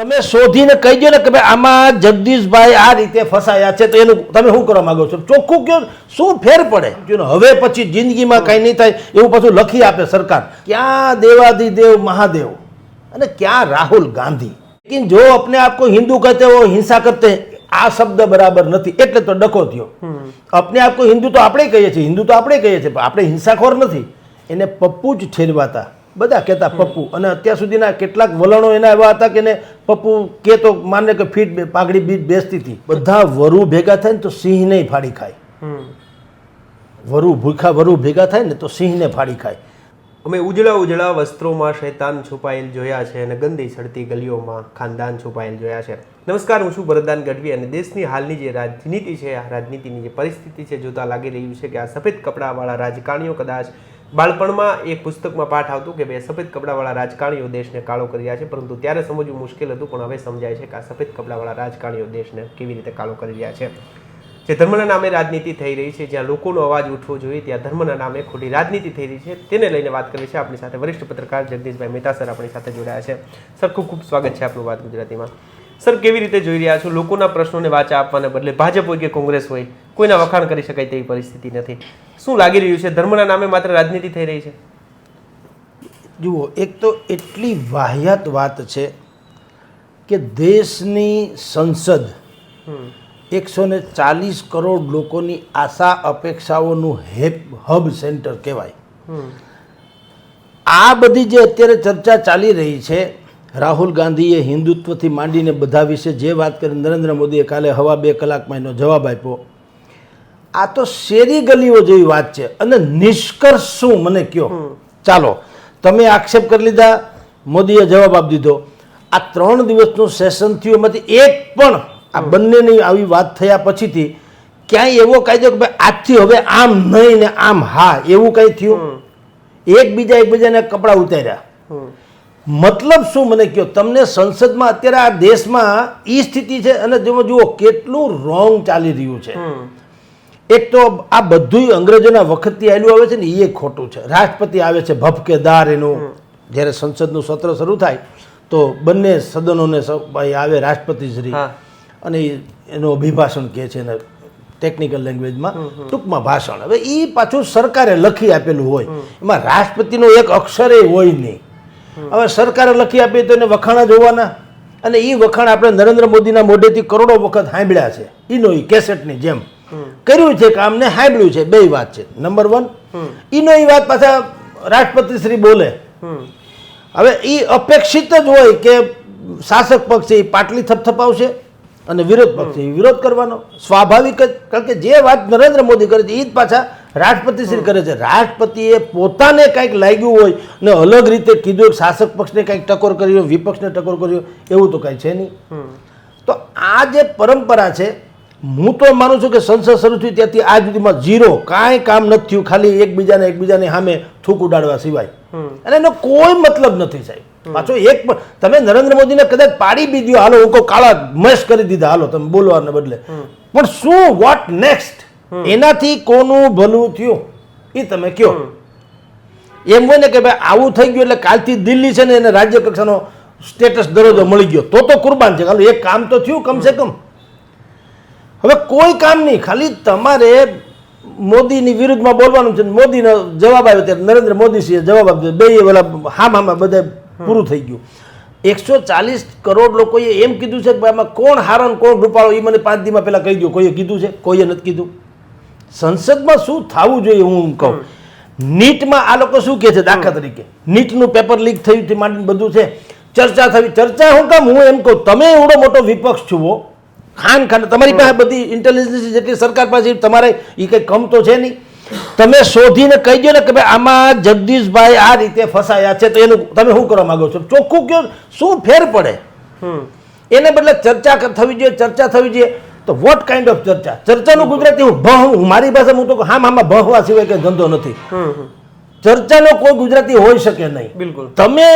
તમે શોધીને કહી દો ને કે ભાઈ આમાં જગદીશભાઈ આ રીતે ફસાયા છે તો એનું તમે શું કરવા માંગો છો? ચોખ્ખું કયો? શું ફેર પડે? હવે પછી જિંદગીમાં કંઈ નહીં થાય એવું પાછું લખી આપે સરકાર. ક્યાં દેવાદિદેવ મહાદેવ અને ક્યાં રાહુલ ગાંધી? લેકિન જો અપને આપકો હિન્દુ કહેતે હો હિંસા કરતે આ શબ્દ બરાબર નથી એટલે તો ડકો થયો. અપને આપકો હિન્દુ તો આપણે કહીએ છીએ હિન્દુ તો આપણે કહીએ છીએ પણ આપણે હિંસાખોર નથી. એને પપ્પુ જ ઠેરવાતા બધા કહેતા પપ્પુ. અને અત્યાર સુધીના કેટલાક વલણો એના એવા હતા કે ને પપ્પુ કે તો માને કે ફીટ પાઘડી બીટ બેસતી હતી. બધા વરુ ભેગા થાય ને તો સિંહને ફાડી ખાય. વરુ ભૂખા વરુ ભેગા થાય ને તો સિંહને ફાડી ખાય. અમે ઉજળા ઉજળા વસ્ત્રોમાં શૈતાન છુપાયેલ જોયા છે અને ગંદી સડતી ગલીઓમાં ખાનદાન છુપાયેલ જોયા છે. નમસ્કાર હું છું ભરતદાન ગઢવી અને દેશની હાલની જે રાજનીતિ છે આ રાજનીતિની જે પરિસ્થિતિ છે જોતા લાગી રહ્યું છે કે આ સફેદ કપડાવાળા રાજકારણીઓ કદાચ બાળપણમાં એક પુસ્તકમાં પાઠ આવતું કે ભાઈ સફેદ કપડાવાળા રાજકારણીઓ દેશને કાળો કરી રહ્યા છે, પરંતુ ત્યારે સમજવું મુશ્કેલ હતું, પણ હવે સમજાય છે કે આ સફેદ કપડાવાળા રાજકારણીઓ દેશને કેવી રીતે કાળો કરી રહ્યા છે. જે ધર્મના નામે રાજનીતિ થઈ રહી છે, જ્યાં લોકોનો અવાજ ઉઠવો જોઈએ, ત્યાં ધર્મના નામે ખોટી રાજનીતિ થઈ રહી છે. તેને લઈને વાત કરી છે આપણી સાથે વરિષ્ઠ પત્રકાર જગદીશભાઈ મહેતા સર આપણી સાથે જોડાયા છે. સર, ખૂબ ખૂબ સ્વાગત છે આપણું વાત ગુજરાતીમાં. સર કેવી રીતે જોઈ રહ્યા છો? લોકોના પ્રશ્નોને વાચા આપવાને બદલે ભાજપ હોય કે કોંગ્રેસ હોય કોઈના વખાણ કરી શકાય તેવી પરિસ્થિતિ નથી. શું લાગી રહ્યું છે? ધર્મના નામે માત્ર રાજનીતિ થઈ રહી છે. જુઓ એક તો એટલી વાહિયાત વાત છે કે દેશની સંસદ એકસો ને ચાલીસ કરોડ લોકોની આશા અપેક્ષાઓનું હેપ હબ સેન્ટર કહેવાય. આ બધી જે અત્યારે ચર્ચા ચાલી રહી છે રાહુલ ગાંધીએ હિન્દુત્વથી માંડીને બધા વિશે જે વાત કરી નરેન્દ્ર મોદીએ કાલે હવા બે કલાકમાં એનો જવાબ આપ્યો. આ તો શેરી ગલીઓ જેવી વાત છે અને નિષ્કર્ષ શું મને કયો? ચાલો તમે આક્ષેપ કરી લીધા મોદીએ જવાબ આપી દીધો. આ ત્રણ દિવસનું સેશન થયું એમાંથી એક પણ આ બંનેની આવી વાત થયા પછીથી ક્યાંય એવો કાયદો કે ભાઈ આજથી હવે આમ નહીં ને આમ હા એવું કંઈ થયું? એકબીજા એકબીજાને કપડાં ઉતાર્યા. મતલબ શું? મને કહો તમને સંસદમાં અત્યારે આ દેશમાં એ સ્થિતિ છે અને જેમાં જુઓ કેટલું રોંગ ચાલી રહ્યું છે. એક તો આ બધું અંગ્રેજોના વખતથી આવેલું આવે છે ને એ ખોટું છે. રાષ્ટ્રપતિ આવે છે ભપકેદાર એનું. જ્યારે સંસદનું સત્ર શરૂ થાય તો બંને સદનોને આવે રાષ્ટ્રપતિ શ્રી અને એનું અભિભાષણ કહે છે ને ટેકનિકલ લેંગ્વેજમાં ટૂંકમાં ભાષણ. હવે એ પાછું સરકારે લખી આપેલું હોય. એમાં રાષ્ટ્રપતિનો એક અક્ષરે હોય નહીં. હવે સરકારે લખી આપી તો એને વખાણ જ હોવાના અને એ વખાણ આપણે નરેન્દ્ર મોદીના મોઢેથી કરોડો વખત સાંભળ્યા છે. એનો એ કેસેટની જેમ. કર્યું છે કામ ને સાંભળ્યું છે. બે વાત છે. નંબર વન એનો એ વાત પાછા રાષ્ટ્રપતિ શ્રી બોલે. હવે એ અપેક્ષિત જ હોય કે શાસક પક્ષ છે એ પાટલી થપથપાવશે. અને વિરોધ પક્ષ વિરોધ કરવાનો સ્વાભાવિક જ કારણ કે જે વાત નરેન્દ્ર મોદી કરે છે એ જ પાછા રાષ્ટ્રપતિ શ્રી કરે છે. રાષ્ટ્રપતિએ પોતાને કંઈક લાગ્યું હોય ને અલગ રીતે કીધું શાસક પક્ષને કંઈક ટકોર કર્યો વિપક્ષને ટકોર કર્યો એવું તો કાંઈ છે નહીં. તો આ જે પરંપરા છે હું તો માનું છું કે સંસદ શરૂ થયું ત્યાંથી આજ સુધીમાં ઝીરો. કાંઈ કામ નથી થયું ખાલી એકબીજાને એકબીજાની સામે થૂક ઉડાડવા સિવાય. અને એનો કોઈ મતલબ નથી સાહેબ. પાછો એક પણ તમે નરેન્દ્ર મોદીને કદાચ પાડી બી દો હાલો હું કાળા મશ કરી દીધા હાલો તમે બોલવાને બદલે. પણ શું વોટ નેક્સ્ટ એનાથી કોનું ભલું થયું? એ તમે કયો. એમ હોય ને કે ભાઈ આવું થઈ ગયું એટલે કાલથી દિલ્હી છે ને એને રાજ્ય કક્ષાનો સ્ટેટસ દરજ્જો મળી ગયો. તો તો કુરબાન છે. હાલો એક કામ તો થયું કમસે કમ. હવે કોઈ કામ નહીં. ખાલી તમારે મોદીની વિરુદ્ધમાં બોલવાનું છે ને મોદીનો જવાબ આવ્યો ત્યારે નરેન્દ્ર મોદીજીએ જવાબ આપ્યો બે ઓલા હામ હામાં બધા પૂરું થઈ ગયું. એકસો ચાલીસ કરોડ લોકોએ એમ કીધું છે કે આમાં કોણ હારણ કોણ રૂપાળો એ મને પાંચ દીમાં પહેલાં કહી દો કોઈએ કીધું છે? કોઈએ નથી કીધું. સંસદમાં શું થવું જોઈએ હું એમ કહું. નીટમાં આ લોકો શું કહે છે દાખલા તરીકે? નીટનું પેપર લીક થયું તે માંડીને બધું છે. ચર્ચા થવી. ચર્ચા હું કામ, હું એમ કહું, તમે એવડો મોટો વિપક્ષ છુઓ ખાન ખાન, તમારી પાસે બધી ઇન્ટેલિજન્સ જેટલી સરકાર પાસે તમારે એ કંઈ કમ તો છે નહીં. તમે શોધીને કહી દો ને કે ભાઈ આમાં જગદીશભાઈ આ રીતે ફસાયા છે તો એનું તમે શું કરવા માંગો છો? ચોખ્ખું કયો? શું ફેર પડે? એને બદલે ચર્ચા થવી જોઈએ ચર્ચા થવી જોઈએ. તો વોટ કાઇન્ડ ઓફ ચર્ચા? ચર્ચાનું ગુજરાતી હું ભહ મારી પાસે હું તો કહું, હા આમાં ભહવા સિવાય કઈ ધંધો નથી. ચર્ચાનો કોઈ ગુજરાતી હોઈ શકે નહીં. બિલકુલ. તમે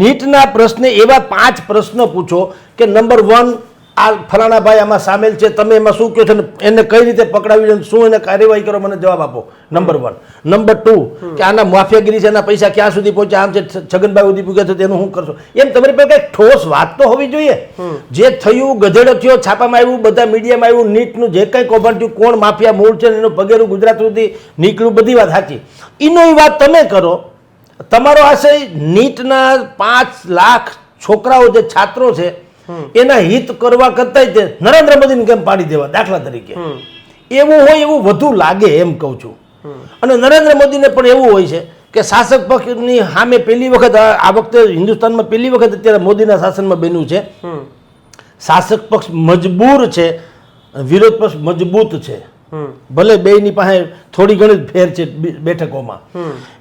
નીટના પ્રશ્ને એવા પાંચ પ્રશ્ન પૂછો કે નંબર વન આ ફલાણા ભાઈ આમાં સામેલ છે તમે એમાં શું કહો છો ને એને કઈ રીતે પકડાવી શું એને કાર્યવાહી કરો મને જવાબ આપો. નંબર વન નંબર ટુ કે આના માફિયાગીરી છે એના પૈસા ક્યાં સુધી પહોંચ્યા? આમ છે છગનભાઈ સુધી પૂછ્યા છે તેનું શું કરશો? એમ તમારી પાસે કંઈક ઠોસ વાત તો હોવી જોઈએ. જે થયું ગધેડો થયો છાપામાં આવ્યું બધા મીડિયામાં આવ્યું નીટનું જે કંઈ કૌભાંડ થયું કોણ માફિયા મૂળ છે એનું પગેરું ગુજરાત સુધી નીકળ્યું બધી વાત સાચી. એનો વાત તમે કરો તમારો આશય નીટના પાંચ લાખ છોકરાઓ જે છાત્રો છે એના હિત કરવા કરતા તે નરેન્દ્ર મોદીને કેમ પાડી દેવા? દાખલા તરીકે. એવું હોય એવું વધુ લાગે એમ કહું છું. અને નરેન્દ્ર મોદીને પણ એવું હોય છે કે શાસક પક્ષની સામે પહેલી વખત આ વખતે હિન્દુસ્તાનમાં પહેલી વખત અત્યારે મોદીના શાસનમાં બન્યું છે. શાસક પક્ષ મજબૂર છે વિરોધ પક્ષ મજબૂત છે. ભલે બેયની પાસે થોડી ઘણી ફેર છે બેઠકોમાં.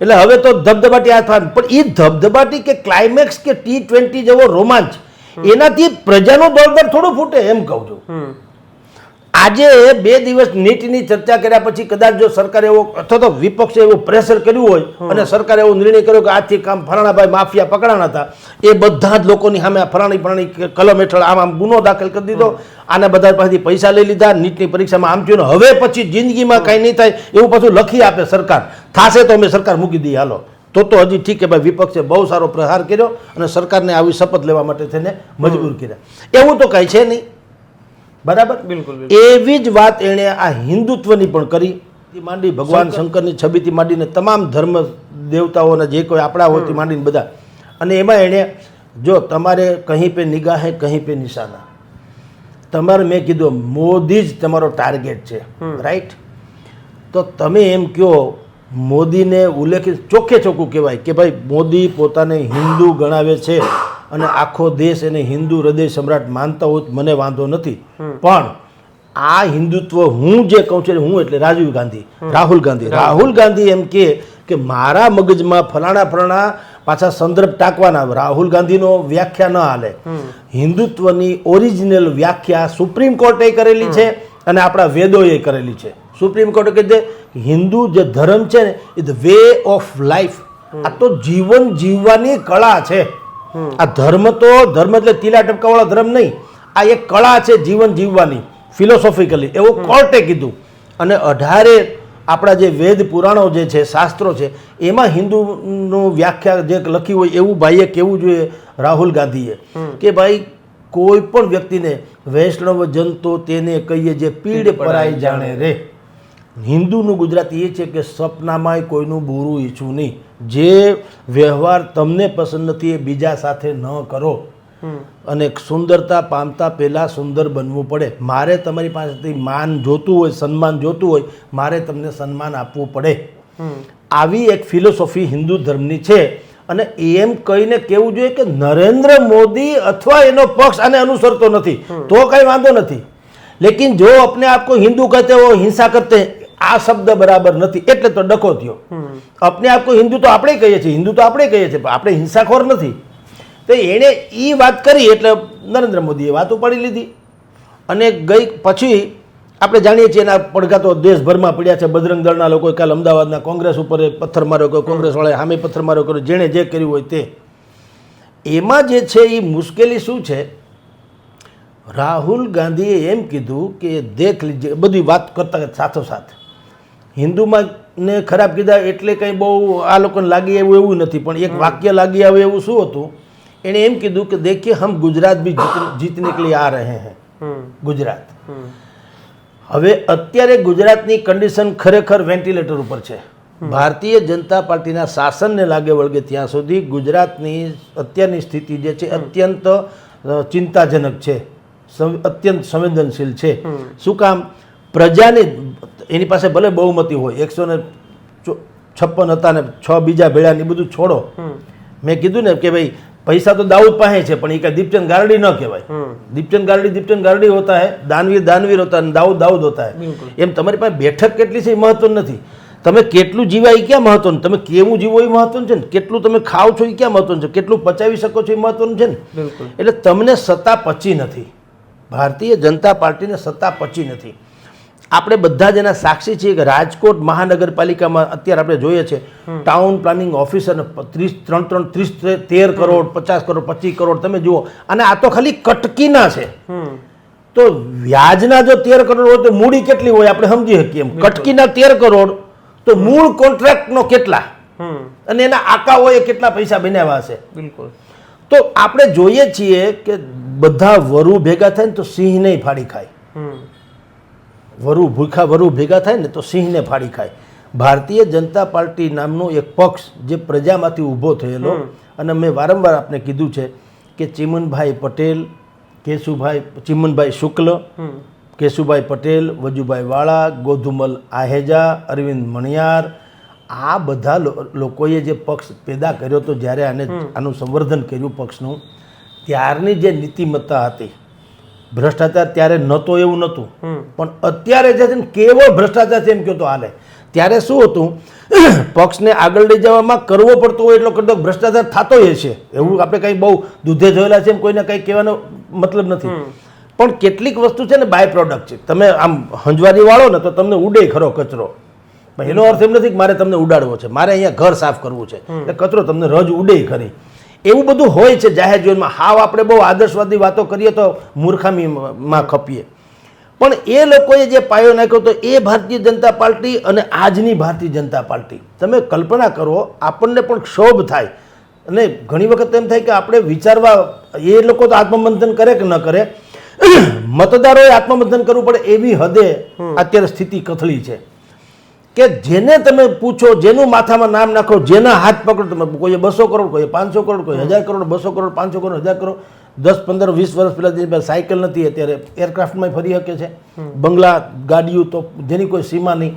એટલે હવે તો ધબધબાટી આ. પણ એ ધબધબાટી કે ક્લાઇમેક્સ કે ટી ટ્વેન્ટી જેવો રોમાંચ એનાથી પ્રજાનું દળદર થોડું ફૂટે એમ કહું છું. આજે બે દિવસ નીટની ચર્ચા કર્યા પછી કદાચ જો સરકારે એવો અથવા તો વિપક્ષે એવું પ્રેશર કર્યું હોય અને સરકારે એવો નિર્ણય કર્યો કે આજથી કામ ફરાણાભાઈ માફિયા પકડાણા હતા એ બધા જ લોકોની સામે ફરાણી ફલાણી કલમ હેઠળ આમ આમ ગુનો દાખલ કરી દીધો. આના બધા પાસેથી પૈસા લઈ લીધા નીટની પરીક્ષામાં આમ થયું હવે પછી જિંદગીમાં કાંઈ નહીં થાય એવું પાછું લખી આપે સરકાર. થાશે તો અમે સરકાર મૂકી દઈએ હાલો. તો તો હજી ઠીક કે ભાઈ વિપક્ષે બહુ સારો પ્રહાર કર્યો અને સરકારને આવી શપથ લેવા માટે થઈને મજબૂર કર્યા. એવું તો કાંઈ છે નહીં. બરાબર? બિલકુલ એવી જ વાત એણે આ હિન્દુત્વની પણ કરી. માંડી ભગવાન શંકરની છબીથી માંડીને તમામ ધર્મ દેવતાઓના જે કોઈ આપણા હોતી માંડીને બધા. અને એમાં એણે જો તમારે કહી પે નિગાહે કહી પે નિશાના. તમારે મેં કીધું મોદી જ તમારો ટાર્ગેટ છે. રાઈટ તો તમે એમ કહો મોદીને ઉલ્લેખિત ચોખ્ખે ચોખ્ખું કહેવાય કે ભાઈ મોદી પોતાને હિન્દુ ગણાવે છે અને આખો દેશ એને હિન્દુ હૃદય સમ્રાટ માનતા હોય મને વાંધો નથી. પણ આ હિન્દુત્વ હું જે કહું છું હું એટલે રાજીવ ગાંધી રાહુલ ગાંધી. રાહુલ. ગાંધી એમ કે કે મારા મગજમાં ફલાણા ફલાણા પાછા સંદર્ભ ટાંકવાના રાહુલ ગાંધીનો વ્યાખ્યા ન હાલે. હિન્દુત્વની ઓરિજિનલ વ્યાખ્યા સુપ્રીમ કોર્ટે કરેલી છે અને આપણા વેદોએ કરેલી છે. સુપ્રીમ કોર્ટે કહી દે હિન્દુ જે ધર્મ છે ને એ ધ વે ઓફ લાઈફ આ તો જીવન જીવવાની કળા છે. આ ધર્મ તો ધર્મ એટલે તીલા ટપકાવાળો ધર્મ નહીં. આ એક કળા છે જીવન જીવવાની ફિલોસોફિકલી એવું કોર્ટે કીધું. અને અઢારે આપણા જે વેદ પુરાણો જે છે શાસ્ત્રો છે એમાં હિન્દુનું વ્યાખ્યા જે લખી હોય એવું ભાઈએ કહેવું જોઈએ રાહુલ ગાંધીએ. કે ભાઈ કોઈ પણ વ્યક્તિને વૈષ્ણવ જન તો તેને કહીએ જે પીડ પરાય જાણે. રે. હિન્દુનું ગુજરાતી એ છે કે સપનામાંય કોઈનું બુરું ઈચ્છું નહીં જે વ્યવહાર તમને પસંદ નથી એ બીજા સાથે ન કરો અને સુંદરતા પામતા પહેલાં સુંદર બનવું પડે મારે તમારી પાસેથી માન જોતું હોય સન્માન જોતું હોય મારે તમને સન્માન આપવું પડે આવી એક ફિલોસોફી હિન્દુ ધર્મની છે અને એમ કહીને કેવું જોઈએ કે નરેન્દ્ર મોદી અથવા એનો પક્ષ આને અનુસરતો નથી તો કઈ વાંધો નથી લેકિન જો अपने आप को हिंदू कहते हो हिंसा करते हैं આ શબ્દ બરાબર નથી. એટલે તો ડકો થયો. આપણે આપ હિન્દુ તો આપણે કહીએ છીએ. હિન્દુ તો આપણે કહીએ છીએ, પણ આપણે હિંસાખોર નથી. તો એણે એ વાત કરી એટલે નરેન્દ્ર મોદીએ વાત ઉપાડી લીધી. અને ગઈ પછી આપણે જાણીએ છીએ એના પડઘા તો દેશભરમાં પડ્યા છે. બજરંગ દળના લોકોએ કાલ અમદાવાદના કોંગ્રેસ ઉપર પથ્થર માર્યો કર્યો કોંગ્રેસવાળાએ હામે પથ્થર માર્યો કર્યો જેણે જે કર્યું હોય તે. એમાં જે છે એ મુશ્કેલી શું છે? રાહુલ ગાંધીએ એમ કીધું કે દેખ લીજે, બધી વાત કરતા સાથોસાથ હિન્દુમાં ને ખરાબ કીધા એટલે કંઈ બહુ આ લોકોને લાગી આવ્યું એવું નથી. પણ એક વાક્ય લાગી આવે એવું શું હતું? એણે એમ કીધું કે દેખીએ હમ ગુજરાત બી જીત જીતને કે લીએ આ રહે હૈ. ગુજરાત. હવે અત્યારે ગુજરાતની કન્ડિશન ખરેખર વેન્ટિલેટર ઉપર છે. ભારતીય જનતા પાર્ટીના શાસનને લાગે વળગે ત્યાં સુધી ગુજરાતની અત્યારની સ્થિતિ જે છે અત્યંત ચિંતાજનક છે. અત્યંત સંવેદનશીલ છે. શું કામ? પ્રજાની એની પાસે ભલે બહુમતી હોય એકસો ને છપ્પન હતા ને છ બીજા ભેળા ને બધું છોડો. મેં કીધું ને કે ભાઈ પૈસા તો દાઉદ પાસે છે પણ એ કાંઈ દીપચંદ ગારડી ન કહેવાય. દીપચંદ ગારડી દીપચંદ ગારડી હોતા હે દાનવીર દાનવીર હોતા અને દાઉદ દાઉદ હોતા હે. એમ તમારી પાસે બેઠક કેટલી છે એ મહત્વ નથી. તમે કેટલું જીવા એ ક્યાં મહત્વનું? તમે કેવું જીવો એ મહત્વનું છે ને? કેટલું તમે ખાઓ છો એ ક્યાં મહત્વનું છે? કેટલું પચાવી શકો છો એ મહત્વનું છે ને? એટલે તમને સત્તા પચી નથી. ભારતીય જનતા પાર્ટીને સત્તા પચી નથી. આપણે બધા જ એના સાક્ષી છીએ કે રાજકોટ મહાનગરપાલિકામાં અત્યારે આપણે જોઈએ છે ટાઉન પ્લાનિંગ ઓફિસર ત્રીસ ત્રણ ત્રણ ત્રીસ તેર કરોડ પચાસ કરોડ પચીસ કરોડ તમે જુઓ. અને આ તો ખાલી કટકીના છે. તો વ્યાજના જો તેર કરોડ હોય તો મૂડી કેટલી હોય આપણે સમજી શકીએ એમ. કટકીના તેર કરોડ તો મૂળ કોન્ટ્રાક્ટનો કેટલા? અને એના આકાઓએ કેટલા પૈસા બનાવ્યા હશે? બિલકુલ. તો આપણે જોઈએ છીએ કે બધા વરુ ભેગા થાય ને તો સિંહ નહીં ફાડી ખાય. વરુ ભૂખા વરુ ભેગા થાય ને તો સિંહને ફાડી ખાય. ભારતીય જનતા પાર્ટી નામનો એક પક્ષ જે પ્રજામાંથી ઊભો થયેલો અને મેં વારંવાર આપને કીધું છે કે ચિમનભાઈ પટેલ કેશુભાઈ ચિમનભાઈ શુક્લ કેશુભાઈ પટેલ વજુભાઈ વાળા ગોધુમલ આહેજા અરવિંદ મણિયાર આ બધા લોકોએ જે પક્ષ પેદા કર્યો હતો જ્યારે આને આનું સંવર્ધન કર્યું પક્ષનું ત્યારની જે નીતિમત્તા હતી ભ્રષ્ટાચાર ત્યારે નહોતો એવું નહોતું. પણ અત્યારે જે છે ને કેવો ભ્રષ્ટાચાર છે એમ કહો તો હાલે. ત્યારે શું હતું? પક્ષને આગળ લઈ જવામાં કરવો પડતો હોય એટલો કરતો ભ્રષ્ટાચાર થતો છે એવું આપણે કંઈ બહુ દૂધે જોયેલા છે એમ કોઈને કંઈ કહેવાનો મતલબ નથી. પણ કેટલીક વસ્તુ છે ને બાય પ્રોડક્ટ છે. તમે આમ હંજવારી વાળો ને તો તમને ઉડે ખરો કચરો. એનો અર્થ એમ નથી કે મારે તમને ઉડાડવો છે. મારે અહીંયા ઘર સાફ કરવું છે. એટલે કચરો તમને રજ ઉડે ખરી. એવું બધું હોય છે જાહેર જીવનમાં હાવ આપણે બહુ આદર્શવાદી વાતો કરીએ તો મૂર્ખામીમાં ખપીએ. પણ એ લોકોએ જે પાયો નાખ્યો તો એ ભારતીય જનતા પાર્ટી અને આજની ભારતીય જનતા પાર્ટી. તમે કલ્પના કરો આપણને પણ ક્ષોભ થાય. અને ઘણી વખત એમ થાય કે આપણે વિચારવા એ લોકો તો આત્મમંથન કરે કે ન કરે? મતદારોએ આત્મમંથન કરવું પડે એવી હદે અત્યારે સ્થિતિ કથળી છે. કે જેને તમે પૂછો જેનું માથામાં નામ નાખો જેના હાથ પકડો તમે કોઈએ બસો કરોડ કોઈએ પાંચસો કરોડ કોઈ હજાર કરોડ બસો કરોડ પાંચસો કરોડ હજાર કરોડ દસ પંદર વીસ વર્ષ પહેલાં જેની પાસે સાયકલ નથી અત્યારે એરક્રાફ્ટમાં ફરી શકે છે. બંગલા ગાડીઓ તો જેની કોઈ સીમા નહીં.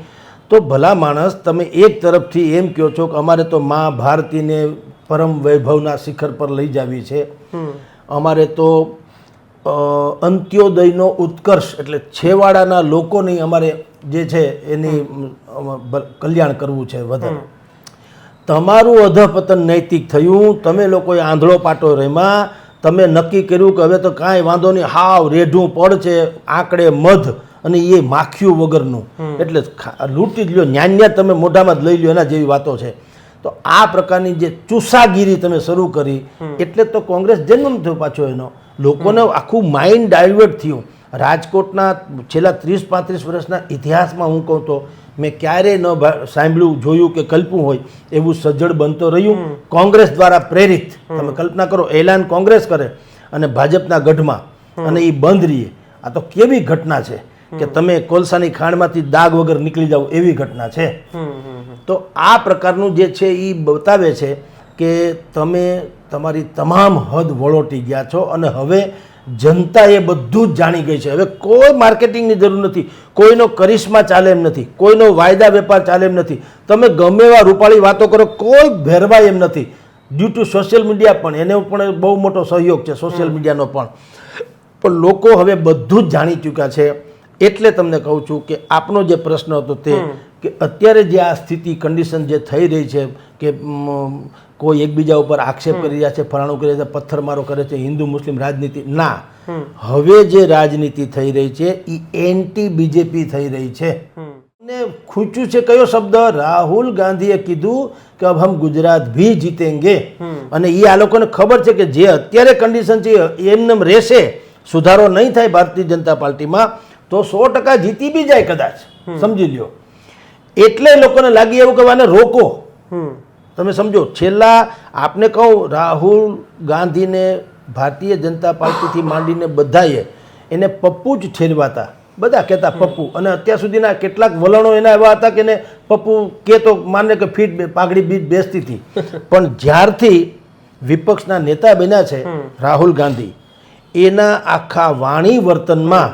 તો ભલા માણસ તમે એક તરફથી એમ કહો છો કે અમારે તો મા ભારતીને પરમ વૈભવના શિખર પર લઈ જાવી છે. અમારે તો અંત્યોદયનો ઉત્કર્ષ એટલે છેવાડાના લોકોની અમારે જે છે એની કલ્યાણ કરવું છે વધારે. તમારું અધપતન નૈતિક થયું તમે લોકોએ આંધળો પાટો રમ્યા તમે નક્કી કર્યું કે હવે તો કાંઈ વાંધો નહીં હાવ રેઢું પડ છે આંકડે મધ અને એ માખ્યું વગરનું. એટલે લૂંટી જ લ્યો ન્યાન્યા તમે મોઢામાં જ લઈ લ્યો એના જેવી વાતો છે. તો આ પ્રકારની જે ચૂસાગીરી તમે શરૂ કરી એટલે તો કોંગ્રેસ જન્મ થયો પાછો એનો. લોકોને આખું માઇન્ડ ડાયવર્ટ થયું. રાજકોટના છેલ્લા ત્રીસ પાંત્રીસ વર્ષના ઇતિહાસમાં હું કહું તો મેં ક્યારેય ન સાંભળ્યું જોયું કે કલ્પવું હોય એવું સજ્જડ બનતો રહ્યું. કોંગ્રેસ દ્વારા પ્રેરિત. તમે કલ્પના કરો એલાન કોંગ્રેસ કરે અને ભાજપના ગઢમાં અને એ બંધ રહીએ. આ તો કેવી ઘટના છે કે તમે કોલસાની ખાણમાંથી દાગ વગર નીકળી જાઓ એવી ઘટના છે. તો આ પ્રકારનું જે છે એ બતાવે છે કે તમે તમારી તમામ હદ વળોટી ગયા છો અને હવે જનતા એ બધું જ જાણી ગઈ છે. હવે કોઈ માર્કેટિંગની જરૂર નથી. કોઈનો કરિશ્મા ચાલે એમ નથી. કોઈનો વાયદા વેપાર ચાલે એમ નથી. તમે ગમે એવા રૂપાળી વાતો કરો કોઈ ભેરવાય એમ નથી. ડ્યુ ટુ સોશિયલ મીડિયા પણ એને પણ બહુ મોટો સહયોગ છે સોશિયલ મીડિયાનો પણ. પણ લોકો હવે બધું જ જાણી ચૂક્યા છે. એટલે તમને કહું છું કે આપનો જે પ્રશ્ન હતો તે કે અત્યારે જે આ સ્થિતિ કન્ડિશન જે થઈ રહી છે કે કોઈ એકબીજા ઉપર આક્ષેપ કરી રહ્યા છે ફલાણું કરી રહ્યા છે પથ્થરમારો કરે છે હિન્દુ મુસ્લિમ રાજનીતિ ના. હવે જે રાજનીતિ થઈ રહી છે એ એન્ટી બીજેપી થઈ રહી છે. ને ખૂચ્યું છે કયો શબ્દ? રાહુલ ગાંધીએ કીધું કે અબ હમ ગુજરાત ભી જીતેંગે અને એ આ લોકોને ખબર છે કે જે અત્યારે કન્ડિશન છે એમને એમ રહેશે સુધારો નહીં થાય ભારતીય જનતા પાર્ટીમાં તો સો ટકા જીતી બી જાય કદાચ. સમજી લ્યો. એટલે લોકોને લાગી એવું કે આને રોકો તમે સમજો છેલ્લા આપને કહું રાહુલ ગાંધીને ભારતીય જનતા પાર્ટીથી માંડીને બધાએ એને પપ્પુ જ ઠેરવાતા બધા કહેતા પપ્પુ. અને અત્યાર સુધીના કેટલાક વલણો એના એવા હતા કે એને પપ્પુ કે તો માને કે ફીટ પાઘડી બીજ બેસતી હતી. પણ જ્યારથી વિપક્ષના નેતા બન્યા છે રાહુલ ગાંધી એના આખા વાણી વર્તનમાં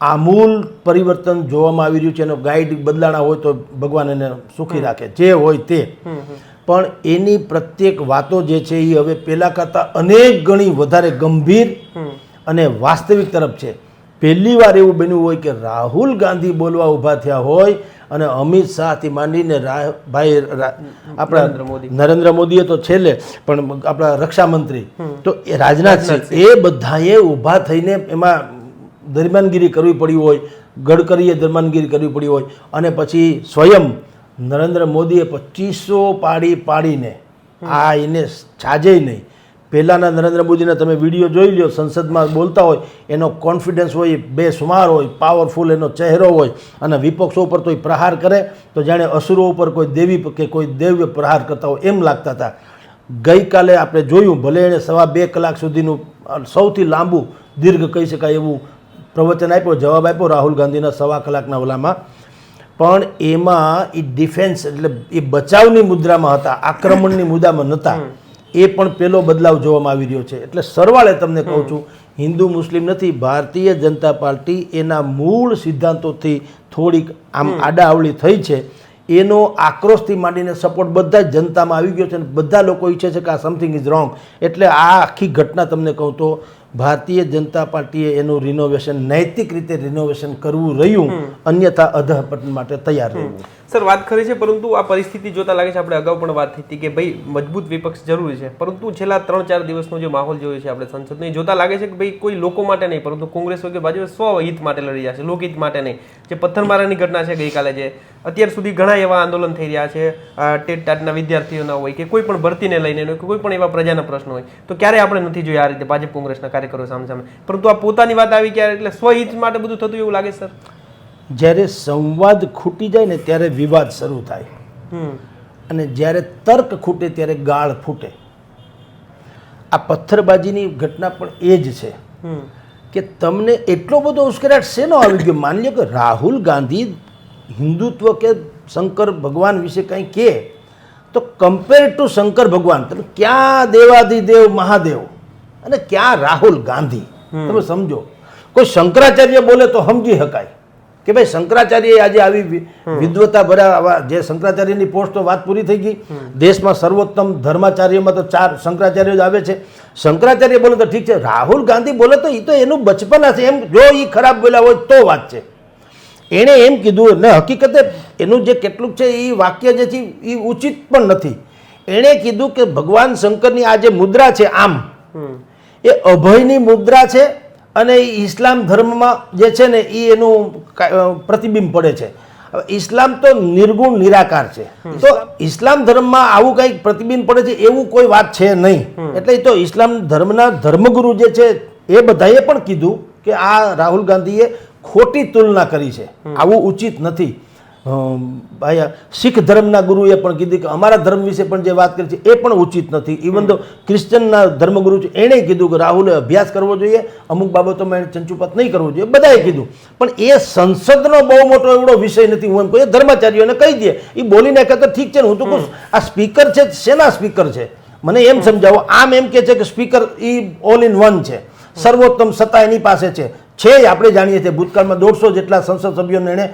આમૂલ પરિવર્તન જોવામાં આવી રહ્યું છે. એનો ગાઈડ બદલાણા હોય તો ભગવાન એને સુખી રાખે. જે હોય તે. પણ એની પ્રત્યેક વાતો જે છે એ હવે પહેલાં કરતાં અનેક ગણી વધારે ગંભીર અને વાસ્તવિક તરફ છે. પહેલી વાર એવું બન્યું હોય કે રાહુલ ગાંધી બોલવા ઊભા થયા હોય અને અમિત શાહથી માંડીને ભાઈ આપણા. નરેન્દ્ર મોદીએ તો છેલ્લે પણ આપણા રક્ષામંત્રી. તો એ રાજનાથસિંહ એ બધાએ ઊભા થઈને એમાં દરમિયાનગીરી કરવી પડી હોય ગડકરીએ દરમિયાનગીરી કરવી પડી હોય અને પછી સ્વયં નરેન્દ્ર મોદીએ પચીસો પાડી પાડીને આ એને છાજે નહીં. પહેલાંના નરેન્દ્ર મોદીના તમે વીડિયો જોઈ લ્યો, સંસદમાં બોલતા હોય, એનો કોન્ફિડન્સ હોય બેસુમાર હોય, પાવરફુલ એનો ચહેરો હોય અને વિપક્ષો ઉપર તો એ પ્રહાર કરે, તો જાણે અસુરો ઉપર કોઈ દેવી કે કોઈ દેવ્ય પ્રહાર કરતા હોય એમ લાગતા હતા. ગઈકાલે આપણે જોયું, ભલે એણે સવા બે કલાક સુધીનું સૌથી લાંબુ, દીર્ઘ કહી શકાય એવું પ્રવચન આપ્યો, જવાબ આપ્યો રાહુલ ગાંધીના સવા કલાકના ઓલામાં. પણ એમાં એ ડિફેન્સ એટલે એ બચાવની મુદ્રામાં હતા આક્રમણની મુદ્દામાં નહોતા એ પણ પેલો બદલાવ જોવામાં આવી રહ્યો છે. એટલે સરવાળે તમને કહું છું હિન્દુ મુસ્લિમ નથી ભારતીય જનતા પાર્ટી એના મૂળ સિદ્ધાંતોથી થોડીક આમ આડાઅવળી થઈ છે. એનો આક્રોશથી માંડીને સપોર્ટ બધા જ જનતામાં આવી ગયો છે અને બધા લોકો ઈચ્છે છે કે આ સમથિંગ ઇઝ રોંગ એટલે આ આખી ઘટના તમને કહું તો ભારતીય જનતા પાર્ટીએ એનું રિનોવેશન નૈતિક રીતે રિનોવેશન કરવું રહ્યું અન્યથા અધઃપતન માટે તૈયાર રહેવું સર, વાત કરી છે, પરંતુ આ પરિસ્થિતિ જોતા લાગે છે, આપણે અગાઉ પણ વાત થઈ હતી કે ભાઈ, મજબૂત વિપક્ષ જરૂરી છે. પરંતુ છેલ્લા ત્રણ ચાર દિવસનો જે માહોલ જોયો છે આપણે સંસદનો, એ જોતા લાગે છે કે ભાઈ, કોઈ લોકો માટે નહીં, પરંતુ કોંગ્રેસ કે ભાજપ સ્વહિત માટે લડી રહ્યા છે, લોકહિત માટે નહીં. જે પથ્થરમારાની ઘટના છે ગઈકાલે જે, અત્યાર સુધી ઘણા એવા આંદોલન થઈ રહ્યા છે ટેટ ટાટના વિદ્યાર્થીઓના હોય કે કોઈ પણ ભરતીને લઈને કે કોઈ પણ એવા પ્રજાના પ્રશ્નો હોય, તો ક્યારે આપણે નથી જોયા આ રીતે ભાજપ કોંગ્રેસના કાર્યકરો સામે સામે પરંતુ આ પોતાની વાત આવી ક્યારે? એટલે સ્વહિત માટે બધું થતું એવું લાગે સર? જ્યારે સંવાદ ખૂટી જાય ને ત્યારે વિવાદ શરૂ થાય. અને જ્યારે તર્ક ખૂટે ત્યારે ગાળ ફૂટે. આ પથ્થરબાજીની ઘટના પણ એ જ છે કે તમને એટલો બધો ઉશ્કેરાટ શેનો આવી ગયો? માની લો કે રાહુલ ગાંધી હિન્દુત્વ કે શંકર ભગવાન વિશે કંઈ કહે તો કમ્પેર ટુ શંકર ભગવાન તમે ક્યાં દેવાદિદેવ મહાદેવ અને ક્યાં રાહુલ ગાંધી? તમે સમજો. કોઈ શંકરાચાર્ય બોલે તો સમજી શકાય. કે ભાઈ શંકરાચાર્યએ આજે આવી વિદ્વતા ભર્યા આવા જે શંકરાચાર્યની પોસ્ટ તો વાત પૂરી થઈ ગઈ. દેશમાં સર્વોત્તમ ધર્માચાર્યમાં તો ચાર શંકરાચાર્ય જ આવે છે. શંકરાચાર્ય બોલે તો ઠીક છે રાહુલ ગાંધી બોલે તો એ તો એનું બચપના છે. એમ જો એ ખરાબ બોલ્યા હોય તો વાત છે. એણે એમ કીધું ને હકીકતે એનું જે કેટલુંક છે એ વાક્ય જે છે એ ઉચિત પણ નથી. એણે કીધું કે ભગવાન શંકરની આ જે મુદ્રા છે આમ એ અભયની મુદ્રા છે અને ઇસ્લામ ધર્મમાં જે છે ને એ એનું પ્રતિબિંબ પડે છે. ઇસ્લામ તો નિર્ગુણ નિરાકાર છે. તો ઇસ્લામ ધર્મમાં આવું કંઈક પ્રતિબિંબ પડે છે એવું કોઈ વાત છે નહીં. એટલે તો ઇસ્લામ ધર્મના ધર્મગુરુ જે છે એ બધાએ પણ કીધું કે આ રાહુલ ગાંધીએ ખોટી તુલના કરી છે. આવું ઉચિત નથી. આ શીખ ધર્મના ગુરુએ પણ કીધું કે અમારા ધર્મ વિશે પણ જે વાત કરી છે, એ પણ ઉચિત નથી. ઇવન તો ક્રિશ્ચનના ધર્મગુરુ છે, એણે કીધું કે રાહુલે અભ્યાસ કરવો જોઈએ, અમુક બાબતોમાં એણે ચંચુપાત નહીં કરવો જોઈએ, બધાએ કીધું. પણ એ સંસદનો બહુ મોટો એવડો વિષય નથી. હું એમ કહું ધર્માચાર્યોને કહી દે. એ બોલીને નાખે ઠીક છે ને, હું તો કહું, આ સ્પીકર છે, શેના સ્પીકર છે? મને એમ સમજાવો, આમ એમ કે છે કે સ્પીકર એ ઓલ ઇન વન છે. સર્વોત્તમ સત્તા એની પાસે છે. છે આપણે જાણીએ છીએ. ભૂતકાળમાં દોઢસો જેટલા સંસદ સભ્યોને એણે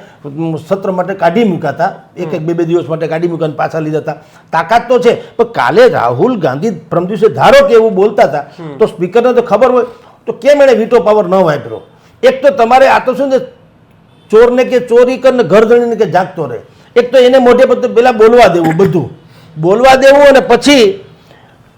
સત્ર માટે કાઢી મૂકાતા એક એક બે બે દિવસ માટે કાઢી મૂકાને પાછા લીધા હતા. તાકાત તો છે પણ કાલે રાહુલ ગાંધી પ્રમ દિવસે ધારો કે એવું બોલતા હતા તો સ્પીકરને તો ખબર હોય તો કેમ એણે વીટો પાવર ન વાપર્યો? એક તો તમારે આ તો શું છે ચોરને કે ચોરી કરીને ઘર ધણીને કે જાગતો રહે. એક તો એને મોઢે પર પેલા બોલવા દેવું બધું. બોલવા દેવું અને પછી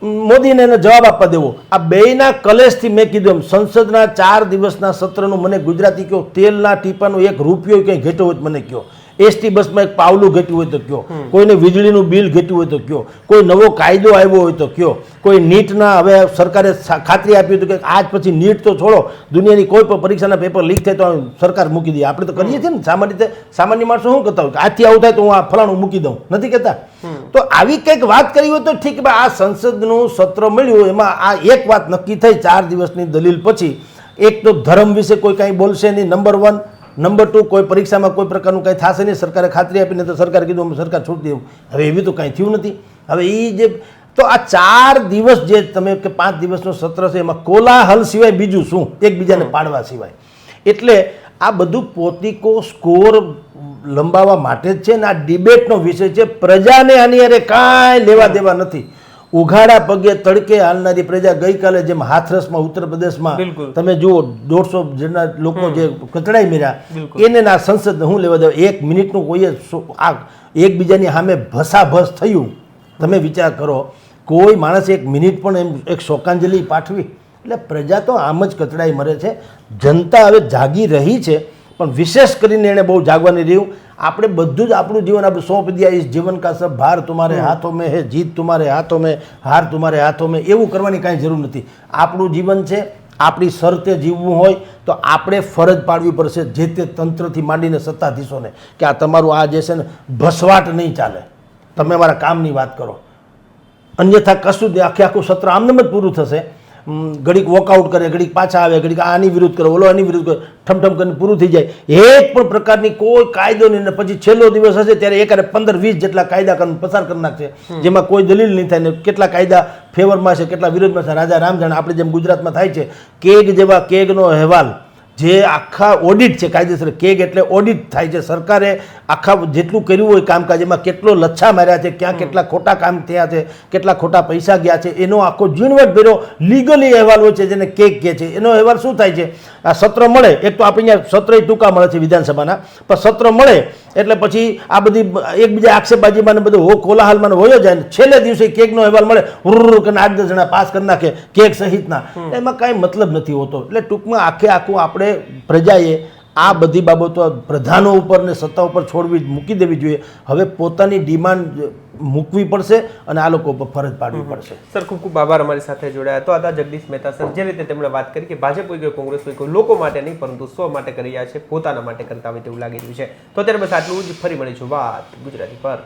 મોદીને એનો જવાબ આપવા દેવો. આ બેયના કલેશથી મેં કીધું એમ, સંસદના ચાર દિવસના સત્રનું મને ગુજરાતી કહો તેલના ટીપાનો એક રૂપિયો કંઈ ઘેટો હોય મને કહો એસટી બસમાં એક પાવલું ઘટ્યું હોય તો કયો. કોઈને વીજળીનું બિલ ઘટ્યું હોય તો કયો. કોઈ નવો કાયદો આવ્યો હોય તો કયો. કોઈ નીટના હવે સરકારે ખાતરી આપી હતું કે આજ પછી નીટ તો છોડો. દુનિયાની કોઈ પણ પરીક્ષાના પેપર લીક થાય તો સરકાર મૂકી દે. આપણે તો કરીએ છીએ ને. સામાન્ય રીતે સામાન્ય માણસો શું કરતા હોય? કે આજથી આવું થાય તો હું આ ફલાણું મૂકી દઉં. નથી કહેતા? તો આવી કંઈક વાત કરી હોય તો ઠીક. આ સંસદનું સત્ર મળ્યું એમાં આ એક વાત નક્કી થઈ ચાર દિવસની દલીલ પછી. એક તો ધર્મ વિશે કોઈ કાંઈ બોલશે નહીં. નંબર વન નંબર ટુ કોઈ પરીક્ષામાં કોઈ પ્રકારનું કંઈ થશે નહીં. સરકારે ખાતરી આપીને તો સરકારે કીધું અમે સરકાર છોડી દેવું. હવે એવી તો કાંઈ થયું નથી. હવે એ જે તો આ ચાર દિવસ જે તમે કે પાંચ દિવસનું સત્ર છે એમાં કોલાહલ સિવાય બીજું શું? એકબીજાને પાડવા સિવાય. એટલે આ બધું પોતિકો સ્કોર લંબાવવા માટે જ છે ને આ ડિબેટનો વિષય છે. પ્રજાને આની અરે કાંઈ લેવા દેવા નથી. ઉઘાડા પગે તડકે હાલનારી પ્રજા ગઈકાલે જેમ હાથરસમાં ઉત્તર પ્રદેશમાં તમે જુઓ દોઢસો જેટલા લોકો જે કચડાઈ મેર્યા એને ના સંસદ હું લેવા દેવા એક મિનિટનું કોઈએ આ એકબીજાની સામે ભસાભસ થયું. તમે વિચાર કરો કોઈ માણસ એક મિનિટ પણ એમ એક શોકાંજલિ પાઠવી. એટલે પ્રજા તો આમ જ કચડાઈ મરે છે. જનતા હવે જાગી રહી છે પણ વિશેષ કરીને એણે બહુ જાગવાની રહ્યું આપણે બધું જ આપણું જીવન આપણે સોંપ દિયા ઇસ જીવન કા સબ ભાર તમારે હાથો મેં હે જીત તમારે હાથો મેં હાર તમારે હાથો મેં એવું કરવાની કાંઈ જરૂર નથી. આપણું જીવન છે આપણી શરતે જીવવું હોય તો આપણે ફરજ પાડવી પડશે જે તે તંત્રથી માંડીને સત્તાધીશોને કે આ તમારું આ જે છે ને ભસવાટ નહીં ચાલે. તમે મારા કામની વાત કરો. અન્યથા કશું જ આખે આખું સત્ર આમને જ પૂરું થશે. ઘડીક વોકઆઉટ કરે ઘડીક પાછા આવે ઘડીક આની વિરુદ્ધ કરે ઓલો આની વિરુદ્ધ કરે ઠમઠમ કરીને પૂરું થઈ જાય. એક પણ પ્રકારની કોઈ કાયદો નહીં અને પછી છેલ્લો દિવસ હશે ત્યારે એકારે પંદર વીસ જેટલા કાયદા પસાર કરી નાખશે. જેમાં કોઈ દલીલ નહીં થાય ને કેટલા કાયદા ફેવરમાં છે કેટલા વિરોધમાં છે. રાજા રામ જાણે આપણે જેમ ગુજરાતમાં થાય છે કેગ જેવા કેગનો અહેવાલ જે આખા ઓડિટ છે કાયદેસર કેગ એટલે ઓડિટ થાય છે. સરકારે આખા જેટલું કર્યું હોય કામકાજ એમાં કેટલો લચ્છા માર્યા છે ક્યાં કેટલા ખોટા કામ થયા છે કેટલા ખોટા પૈસા ગયા છે એનો આખો ઝીણવટ ભેરો લીગલી અહેવાલ હોય છે જેને કેગ કહે છે. એનો અહેવાલ શું થાય છે? આ સત્ર મળે. એક તો આપણે અહીંયા સત્ર ટૂંકા મળે છે વિધાનસભાના. પણ સત્ર મળે એટલે પછી આ બધી એકબીજા આક્ષેપબાજીમાં ને બધું હો કોલાહલમાં હોયો જાય ને છેલ્લે દિવસે કેકનો અહેવાલ મળે. ઉર્ર કરીને આઠ દસ જણા પાસ કરી નાખે કેક સહિતના. એમાં કાંઈ મતલબ નથી હોતો. એટલે ટૂંકમાં આખે આખું આપણે પ્રજાએ આ બધી બાબતો પ્રધાનો ઉપર ને સત્તા ઉપર છોડવી મૂકી દેવી જોઈએ. હવે પોતાની ડિમાન્ડ મૂકવી પડશે અને આ લોકો ઉપર ફરજ પાડવી પડશે. સર ખૂબ ખૂબ આભાર અમારી સાથે જોડાયા તો હતા જગદીશ મહેતા સર જે રીતે તેમણે વાત કરી કે ભાજપ હોય કે કોંગ્રેસ હોય કોઈ લોકો માટે નહીં પરંતુ સ્વ માટે કરી રહ્યા છે પોતાના માટે કરતા હોય તેવું લાગી રહ્યું છે. તો અત્યારે બસ આટલું જ ફરી મળીશું. વાત ગુજરાતી પર.